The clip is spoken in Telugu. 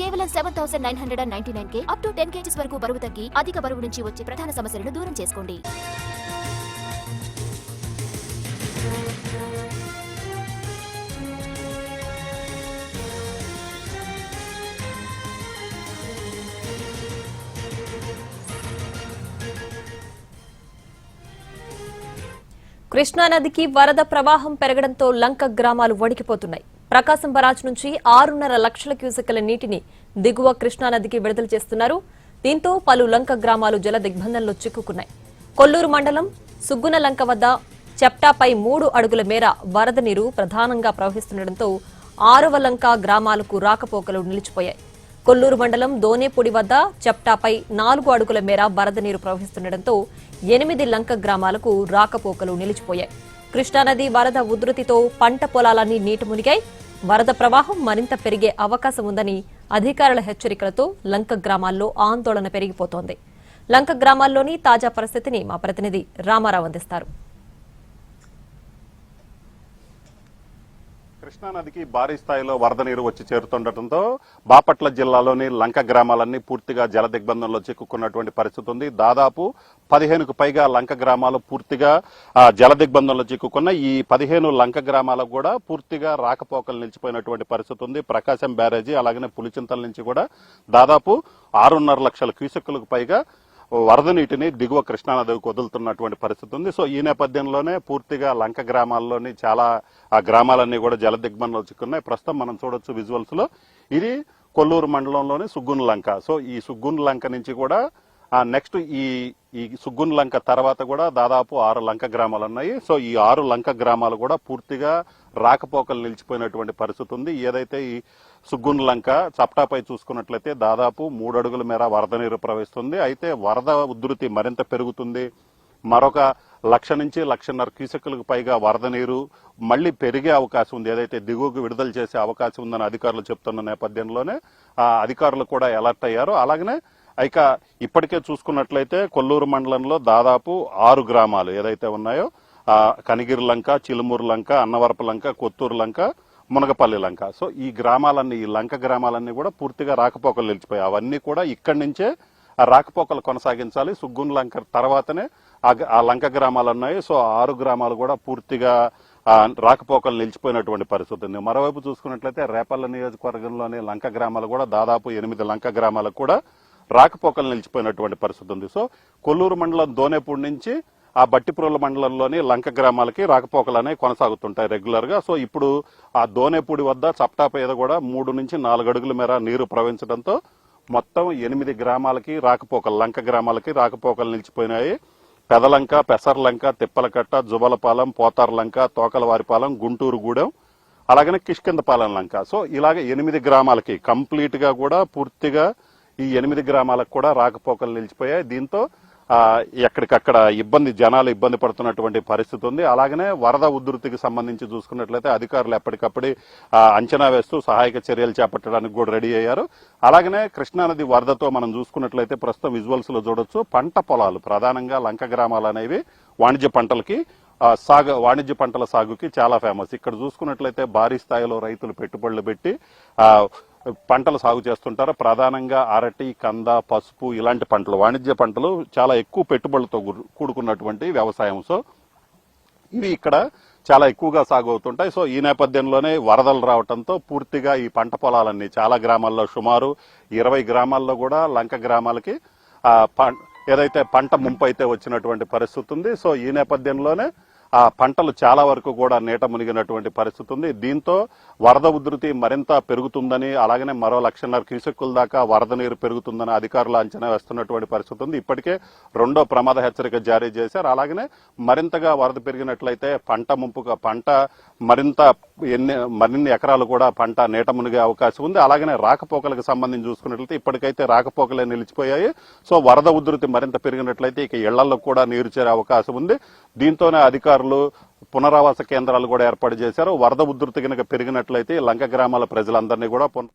కేవలం seven thousand nine hundred and ninety nine K up to ten kgs వరకు బరువు తగ్గి అధిక బరువు నుంచి వచ్చే ప్రధాన సమస్యలను దూరం చేసుకోండి. కృష్ణానదికి వరద ప్రవాహం పెరగడంతో లంక గ్రామాలు వణికిపోతున్నాయి. ప్రకాశం బరాజ్ నుంచి ఆరున్నర లక్షల క్యూసెక్ల నీటిని దిగువ కృష్ణానదికి విడుదల చేస్తున్నారు. దీంతో పలు లంక గ్రామాలు జల దిగ్బంధంలో చిక్కుకున్నాయి. కొల్లూరు మండలం సుగ్గున లంక వద్ద చెప్టాపై మూడు అడుగుల మేర వరద నీరు ప్రధానంగా ప్రవహిస్తుండటంతో ఆరవ లంక గ్రామాలకు రాకపోకలు నిలిచిపోయాయి. కొల్లూరు మండలం దోనేపూడి వద్ద చెప్టాపై నాలుగు అడుగుల మేర వరద నీరు ప్రవహిస్తుండటంతో ఎనిమిది లంక గ్రామాలకు రాకపోకలు నిలిచిపోయాయి. కృష్ణానది వరద ఉధృతితో పంట పొలాలన్నీ నీటి మునిగాయి. వరద ప్రవాహం మరింత పెరిగే అవకాశం ఉందని అధికారుల హెచ్చరికలతో లంక గ్రామాల్లో ఆందోళన పెరిగిపోతోంది. లంక గ్రామాల్లోని తాజా పరిస్థితిని మా ప్రతినిధి రామారావు అందిస్తారు. కృష్ణానదికి భారీ స్థాయిలో వరద నీరు వచ్చి చేరుతుండటంతో బాపట్ల జిల్లాలోని లంక గ్రామాలన్నీ పూర్తిగా జల దిగ్బంధంలో చిక్కుకున్నటువంటి పరిస్థితి ఉంది. దాదాపు పదిహేనుకు పైగా లంక గ్రామాలు పూర్తిగా జల దిగ్బంధంలో చిక్కుకున్న ఈ పదిహేను లంక గ్రామాలకు కూడా పూర్తిగా రాకపోకలు నిలిచిపోయినటువంటి పరిస్థితి ఉంది. ప్రకాశం బ్యారేజీ అలాగనే పులిచింతల నుంచి కూడా దాదాపు ఆరున్నర లక్షల క్యూసెక్కులకు పైగా వరద నీటిని దిగువ కృష్ణానదికి వదులుతున్నటువంటి పరిస్థితి ఉంది. సో ఈ నేపథ్యంలోనే పూర్తిగా లంక గ్రామాల్లోని చాలా ఆ గ్రామాలన్నీ కూడా జల దిగ్బంధంలో చిక్కున్నాయి. ప్రస్తుతం మనం చూడొచ్చు విజువల్స్లో. ఇది కొల్లూరు మండలంలోని సుగ్గున్ లంక. సో ఈ సుగ్గున్ లంక నుంచి కూడా నెక్స్ట్ ఈ ఈ సుగ్గున్ లంక తర్వాత కూడా దాదాపు ఆరు లంక గ్రామాలు ఉన్నాయి. సో ఈ ఆరు లంక గ్రామాలు కూడా పూర్తిగా రాకపోకలు నిలిచిపోయినటువంటి పరిస్థితి ఉంది. ఏదైతే ఈ సుగ్గున్ లంక చప్టాపై చూసుకున్నట్లయితే దాదాపు మూడు అడుగుల మేర వరద నీరు ప్రవహిస్తుంది. అయితే వరద ఉధృతి మరింత పెరుగుతుంది. మరొక లక్ష నుంచి లక్షన్నర క్యూసెక్కులకు పైగా వరద నీరు మళ్ళీ పెరిగే అవకాశం ఉంది. ఏదైతే దిగువకు విడుదల చేసే అవకాశం ఉందని అధికారులు చెప్తున్న నేపథ్యంలోనే ఆ అధికారులు కూడా అలర్ట్ అయ్యారు. అలాగనే ఇక ఇప్పటికే చూసుకున్నట్లయితే కొల్లూరు మండలంలో దాదాపు ఆరు గ్రామాలు ఏదైతే ఉన్నాయో కనిగిరి లంక చిలుమూరు లంక అన్నవరపు లంక కొత్తూరు లంక మునగపల్లి లంక. సో ఈ గ్రామాలన్నీ ఈ లంక గ్రామాలన్నీ కూడా పూర్తిగా రాకపోకలు నిలిచిపోయాయి. అవన్నీ కూడా ఇక్కడి నుంచే ఆ రాకపోకలు కొనసాగించాలి. సుగ్గున్ లంక తర్వాతనే ఆ ఆ లంక గ్రామాలు ఉన్నాయి. సో ఆరు గ్రామాలు కూడా పూర్తిగా రాకపోకలు నిలిచిపోయినటువంటి పరిస్థితి ఉంది. మరోవైపు చూసుకున్నట్లయితే రేపల్ల నియోజకవర్గంలోని లంక గ్రామాలు కూడా దాదాపు ఎనిమిది లంక గ్రామాలకు కూడా రాకపోకలు నిలిచిపోయినటువంటి పరిస్థితి ఉంది. సో కొల్లూరు మండలం దోనేపూడి నుంచి ఆ బట్టిపురుల మండలంలోని లంక గ్రామాలకి రాకపోకలు అనేవి కొనసాగుతుంటాయి రెగ్యులర్గా. సో ఇప్పుడు ఆ దోనేపూడి వద్ద చప్టాపేద కూడా మూడు నుంచి నాలుగు అడుగుల మేర నీరు ప్రవహించడంతో మొత్తం ఎనిమిది గ్రామాలకి రాకపోకలు లంక గ్రామాలకి రాకపోకలు నిలిచిపోయినాయి. పెదలంక పెసర్లంక తిప్పలకట్ట జుబలపాలెం పోతార్లంక తోకలవారిపాలెం గుంటూరుగూడెం అలాగనే కిష్కిందపాలెం లంక. సో ఇలాగ ఎనిమిది గ్రామాలకి కంప్లీట్గా కూడా పూర్తిగా ఈ ఎనిమిది గ్రామాలకు కూడా రాకపోకలు నిలిచిపోయాయి. దీంతో ఎక్కడికక్కడ ఇబ్బంది జనాలు ఇబ్బంది పడుతున్నటువంటి పరిస్థితి ఉంది. అలాగనే వరద ఉధృతికి సంబంధించి చూసుకున్నట్లయితే అధికారులు ఎప్పటికప్పుడు అంచనా వేస్తూ సహాయక చర్యలు చేపట్టడానికి కూడా రెడీ అయ్యారు. అలాగనే కృష్ణానది వరదతో మనం చూసుకున్నట్లయితే ప్రస్తుతం విజువల్స్లో చూడొచ్చు. పంట పొలాలు ప్రధానంగా లంక గ్రామాలు అనేవి వాణిజ్య పంటలకి సాగు వాణిజ్య పంటల సాగుకి చాలా ఫేమస్. ఇక్కడ చూసుకున్నట్లయితే భారీ స్థాయిలో రైతులు పెట్టుబడులు పెట్టి పంటలు సాగు చేస్తుంటారు. ప్రధానంగా అరటి కంద పసుపు ఇలాంటి పంటలు వాణిజ్య పంటలు చాలా ఎక్కువ పెట్టుబడులతో కూడుకున్నటువంటి వ్యవసాయం. సో ఇవి ఇక్కడ చాలా ఎక్కువగా సాగు అవుతుంటాయి. సో ఈ నేపథ్యంలోనే వరదలు రావడంతో పూర్తిగా ఈ పంట పొలాలన్నీ చాలా గ్రామాల్లో సుమారు ఇరవై గ్రామాల్లో కూడా లంక గ్రామాలకి ఏదైతే పంట ముంపు అయితే వచ్చినటువంటి పరిస్థితి ఉంది. సో ఈ నేపథ్యంలోనే ఆ పంటలు చాలా వరకు కూడా నీట మునిగినటువంటి పరిస్థితి ఉంది. దీంతో వరద ఉధృతి మరింత పెరుగుతుందని అలాగనే మరో లక్షన్నర క్యూసెక్కుల దాకా వరద నీరు పెరుగుతుందని అధికారులు అంచనా వేస్తున్నటువంటి పరిస్థితి ఉంది. ఇప్పటికే రెండో ప్రమాద హెచ్చరిక జారీ చేశారు. అలాగనే మరింతగా వరద పెరిగినట్లయితే పంట ముంపుగా పంట మరింత ఎన్ని మరిన్ని ఎకరాలు కూడా పంట నీట మునిగే అవకాశం ఉంది. అలాగనే రాకపోకలకు సంబంధించి చూసుకున్నట్లయితే ఇప్పటికైతే రాకపోకలే నిలిచిపోయాయి. సో వరద ఉధృతి మరింత పెరిగినట్లయితే ఇక ఇళ్ళలో కూడా నీరు చేరే అవకాశం ఉంది. దీంతోనే అధికారులు పునరావాస కేంద్రాలు కూడా ఏర్పాటు చేశారు. వరద ఉధృతి కనుక పెరిగినట్లయితే లంక గ్రామాల ప్రజలందరినీ కూడా పున